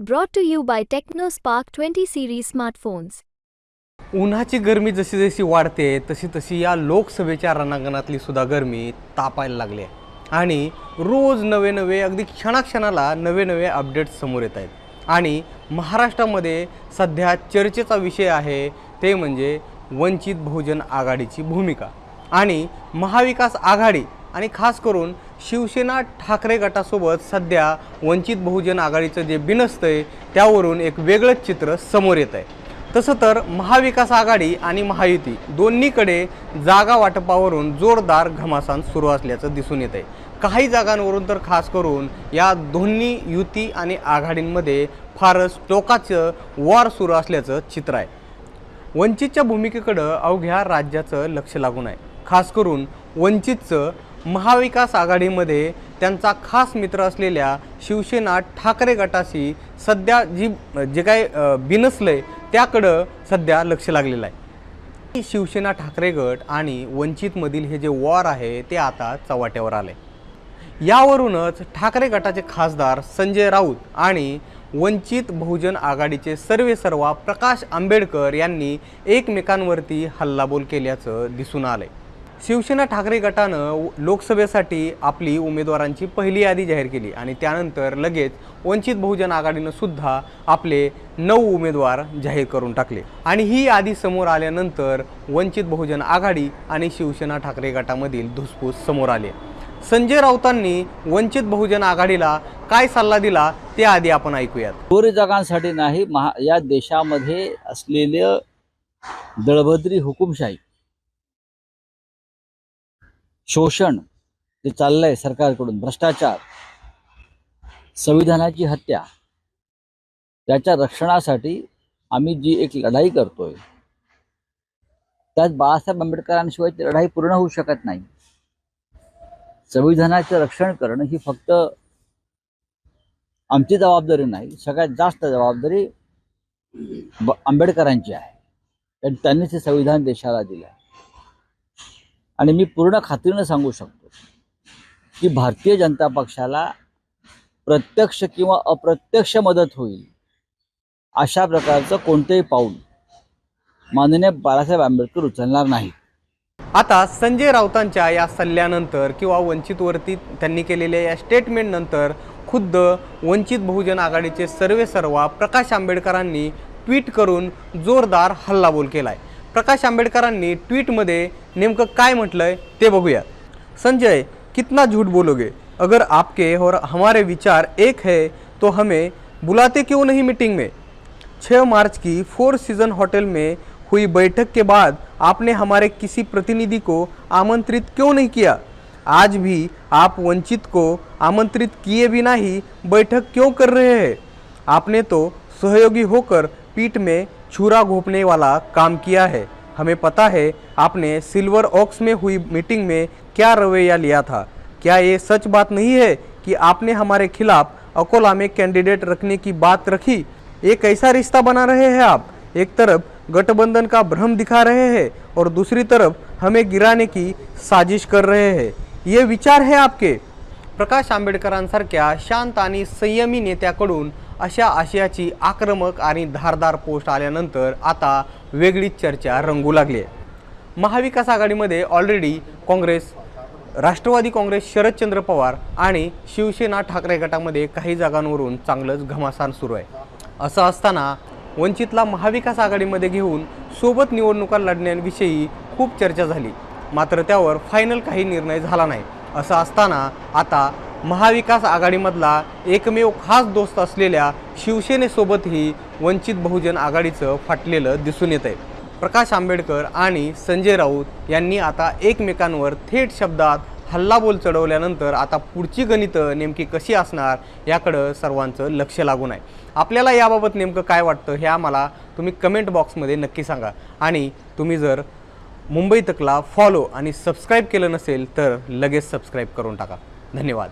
Brought to you by Tecno Spark twenty series smartphones उन्हाची गरमी जशी जशी वाढते तशी तशी या लोकसभेच्या रणांगणातली सुद्धा गरमी तापायला लागली आहे. आणि रोज नवे नवे अगदी क्षणाक्षणाला नवे नवे अपडेट्स समोर येत आहेत. आणि महाराष्ट्रामध्ये सध्या चर्चेचा विषय आहे ते म्हणजे वंचित बहुजन आघाडीची भूमिका. आणि महाविकास आघाडी आणि खास करून शिवसेना ठाकरे गटासोबत सध्या वंचित बहुजन आघाडीचं जे बिनसतं आहे त्यावरून एक वेगळंच चित्र समोर येत आहे तसं तर महाविकास आघाडी आणि महायुती दोन्हीकडे जागा वाटपावरून जोरदार घमासान सुरू असल्याचं दिसून येत आहे काही जागांवरून तर खास करून या दोन्ही युती आणि आघाडींमध्ये फारच टोकाचं वॉर सुरू असल्याचं चित्र आहे. वंचितच्या भूमिकेकडं अवघ्या राज्याचं लक्ष लागून आहे. खास करून वंचितचं महाविकास आघाडीमध्ये त्यांचा खास मित्र असलेल्या शिवसेना ठाकरे गटाशी सध्या जी जे काय बिनसलं आहे त्याकडं सध्या लक्ष लागलेलं आहे. शिवसेना ठाकरे गट आणि वंचितमधील हे जे वॉर आहे ते आता चव्हाट्यावर आले यावरूनच ठाकरे गटाचे खासदार संजय राऊत आणि वंचित बहुजन आघाडीचे सर्वेसर्वा प्रकाश आंबेडकर यांनी एकमेकांवरती हल्लाबोल केल्याचं दिसून आलंय. शिवसेना ठाकरे गटानं लोकसभेसाठी आपली उमेदवारांची पहिली यादी जाहीर केली आणि त्यानंतर लगेच वंचित बहुजन आघाडीनं सुद्धा आपले नऊ उमेदवार जाहीर करून टाकले. आणि ही यादी समोर आल्यानंतर वंचित बहुजन आघाडी आणि शिवसेना ठाकरे गटामधील धुसफूस समोर आले. संजय राऊतांनी वंचित बहुजन आघाडीला काय सल्ला दिला ते आधी आपण ऐकूयात. गोरी जगांसाठी नाही महा या देशामध्ये असलेलं दळभद्री हुकुमशाही. शोषण जे चाललंय सरकारकडून भ्रष्टाचार संविधानाची हत्या त्याच्या रक्षणासाठी आम्ही जी एक लढाई करतोय त्यात बाळासाहेब आंबेडकरांशिवाय ती लढाई पूर्ण होऊ शकत नाही. संविधानाचं रक्षण करणं ही फक्त आमची जबाबदारी नाही सगळ्यात जास्त जबाबदारी आंबेडकरांची आहे. कारण त्यांनीच हे संविधान देशाला दिलं आहे आणि मी पूर्ण खात्रीनं सांगू शकतो की भारतीय जनता पक्षाला प्रत्यक्ष किंवा अप्रत्यक्ष मदत होईल अशा प्रकारचं कोणतंही पाऊल माननीय बाळासाहेब आंबेडकर उचलणार नाही. आता संजय राऊतांच्या या सल्ल्यानंतर किंवा वंचितवरती त्यांनी केलेल्या या स्टेटमेंटनंतर खुद्द वंचित बहुजन आघाडीचे सर्वेसर्वा प्रकाश आंबेडकरांनी ट्विट करून जोरदार हल्लाबोल केला आहे प्रकाश आंबेडकरांनी ट्विटमध्ये नेमकं काय म्हटलंय ते बघूया. संजय, कितना झूठ बोलोगे? अगर आपके और हमारे विचार एक है तो हमें बुलाते क्यों नहीं मीटिंग में? 6 मार्च की फोर सीज़न होटल में हुई बैठक के बाद आपने हमारे किसी प्रतिनिधि को आमंत्रित क्यों नहीं किया? आज भी आप वंचित को आमंत्रित किए बिना ही बैठक क्यों कर रहे हैं? आपने तो सहयोगी होकर पीठ में छुरा घोपने वाला काम किया है। हमें पता है, आपने सिल्वर ऑक्स में हुई मीटिंग में क्या रवैया लिया था। क्या ये सच बात नहीं है कि आपने हमारे खिलाफ अकोला में कैंडिडेट रखने की बात रखी? ये कैसा रिश्ता बना रहे हैं आप। एक तरफ़ गठबंधन का भ्रम दिखा रहे हैं और दूसरी तरफ़ हमें गिराने की साजिश कर रहे हैं। ये विचार है आपके? प्रकाश आंबेडकरांसारख्या शांत आणि संयमी नेत्याकडून अशा आशयाची आक्रमक आणि धारदार पोस्ट आल्यानंतर आता वेगळीच चर्चा रंगू लागली आहे. महाविकास आघाडीमध्ये ऑलरेडी काँग्रेस राष्ट्रवादी काँग्रेस शरदचंद्र पवार आणि शिवसेना ठाकरे गटामध्ये काही जागांवरून चांगलंच घमासान सुरू आहे. असं असताना वंचितला महाविकास आघाडीमध्ये घेऊन सोबत निवडणुका लढण्याविषयी खूप चर्चा झाली. मात्र त्यावर फायनल काही निर्णय झाला नाही. असं असताना आता महाविकास आघाडीमधला एकमेव खास दोस्त असलेल्या शिवसेनेसोबतही वंचित बहुजन आघाडीचं फाटलेलं दिसून येत आहे प्रकाश आंबेडकर आणि संजय राऊत यांनी आता एकमेकांवर थेट शब्दात हल्लाबोल चढवल्यानंतर आता पुढची गणितं नेमकी कशी असणार याकडं सर्वांचं लक्ष लागून आहे. आपल्याला याबाबत नेमकं काय वाटतं हे आम्हाला तुम्ही कमेंट बॉक्समध्ये नक्की सांगा. आणि तुम्ही जर मुंबई तकला फॉलो आणि सबस्क्राईब केलं नसेल तर लगेच सबस्क्राईब करून टाका. धन्यवाद.